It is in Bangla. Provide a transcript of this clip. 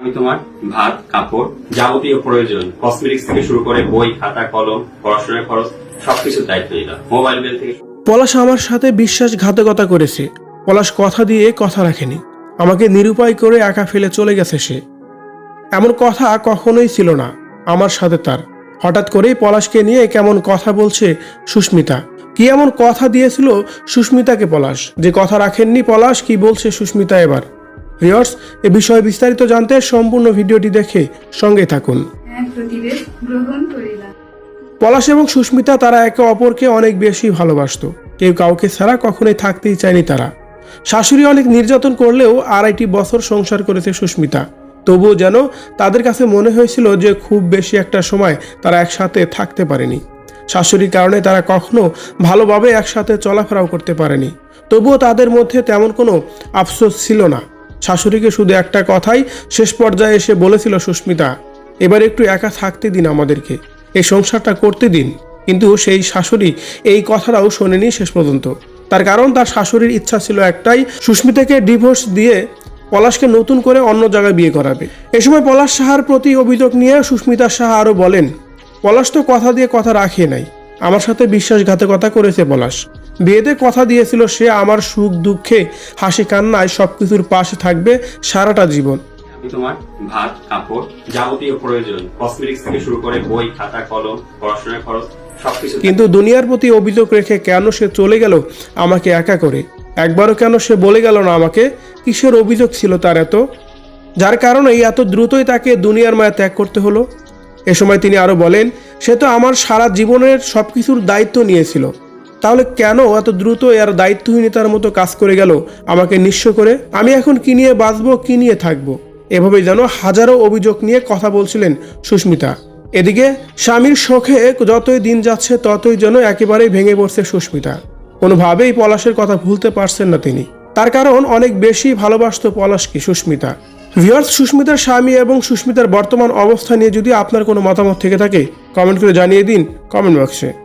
আমি তোমার ভাত, কাপড় যাবতীয় প্রয়োজন কসমেটিক্স থেকে শুরু করে বই, খাতা, কলম, পড়াশোনার খরচ, সবকিছুর দায়িত্ব নিলাম মোবাইল বিল থেকে পলাশ আমার সাথে বিশ্বাসঘাতকতা করেছে। পলাশ কথা দিয়ে কথা রাখেনি। আমাকে নিরুপায় করে একা ফেলে চলে গেছে সে। এমন কথা কখনোই ছিল না আমার সাথে তার। হঠাৎ করেই পলাশকে নিয়ে কেমন কথা বলছে সুস্মিতা। কি এমন কথা দিয়েছিল সুস্মিতাকে পলাশ? যে কথা রাখেননি পলাশ, কি বলছে সুস্মিতা এবার? রিয়ার্স এ বিষয়ে বিস্তারিত জানতে সম্পূর্ণ ভিডিওটি দেখে সঙ্গে থাকুন। পলাশ এবং সুস্মিতা তারা একে অপরকে অনেক বেশি ভালোবাসত। কেউ কাউকে ছাড়া কখনোই থাকতেই চায়নি তারা। শাশুড়ি অনেক নির্যাতন করলেও আড়াইটি বছর সংসার করেছে সুস্মিতা। তবুও যেন তাদের কাছে মনে হয়েছিল যে খুব বেশি একটা সময় তারা একসাথে থাকতে পারেনি। শাশুড়ির কারণে তারা কখনো ভালোভাবে একসাথে চলাফেরাও করতে পারেনি। তবুও তাদের মধ্যে তেমন কোনো আফসোস ছিল না। শাশুড়িকে শুধু একটা কথাই শেষ পর্যায়ে এসে বলেছিল, সুস্মিতা, এবার একটু একা থাকতে দিন আমাদেরকে, এই সংসারটা করতে দিন। কিন্তু সেই শাশুড়ি এই কথাটাও শোনেনি শেষ পর্যন্ত। তার কারণ, তার শাশুড়ির ইচ্ছা ছিল একটাই, সুস্মিতাকে ডিভোর্স দিয়ে পলাশকে নতুন করে অন্য জায়গায় বিয়ে করাবে। এ সময় পলাশ সাহার প্রতি অভিযোগ নিয়ে সুস্মিতা সাহা আরও বলেন, পলাশ তো কথা দিয়ে কথা রাখে নাই, আমার সাথে বিশ্বাসঘাতকতা করেছে পলাশ। বিয়েতে কথা দিয়েছিল সে আমার সুখ দুঃখে হাসি কান্নায় সবকিছুর পাশে থাকবে সারাটা জীবন। আমি তোমার ভাত কাপড় যাবতীয় প্রয়োজন কসমেটিক্স থেকে শুরু করে বই খাতা কলম পড়াশোনার খরচ কিন্তু দুনিয়ার প্রতি অভিযোগ রেখে কেন সে চলে গেল আমাকে একা করে? একবারও কেন সে বলে গেল না আমাকে? কিসের অভিযোগ ছিল তার এত? যার কারণে এত দ্রুতই তাকে দুনিয়ার মায়া ত্যাগ করতে হলো? এ সময় তিনি আরও বলেন সে তো আমার সারা জীবনের সব কিছুর দায়িত্ব নিয়েছিল। তাহলে কেন এত দ্রুত এর দায়িত্বহীনতার মতো কাজ করে গেল আমাকে নিঃস্ব করে? আমি এখন কি নিয়ে বাঁচবো, কি নিয়ে থাকব? এভাবেই যেন হাজারো অভিযোগ নিয়ে কথা বলছিলেন সুস্মিতা। এদিকে স্বামীর শোকে যতই দিন যাচ্ছে, ততই যেন একেবারেই ভেঙে পড়ছে সুস্মিতা। কোনোভাবেই পলাশের কথা ভুলতে পারছেন না তিনি। তার কারণ অনেক বেশি ভালোবাসতো পলাশকে সুস্মিতা। ভিওর্স সুস্মিতার স্বামী এবং সুস্মিতার বর্তমান অবস্থা নিয়ে যদি আপনার কোনো মতামত থেকে থাকে কমেন্ট করে জানিয়ে দিন কমেন্ট বক্সে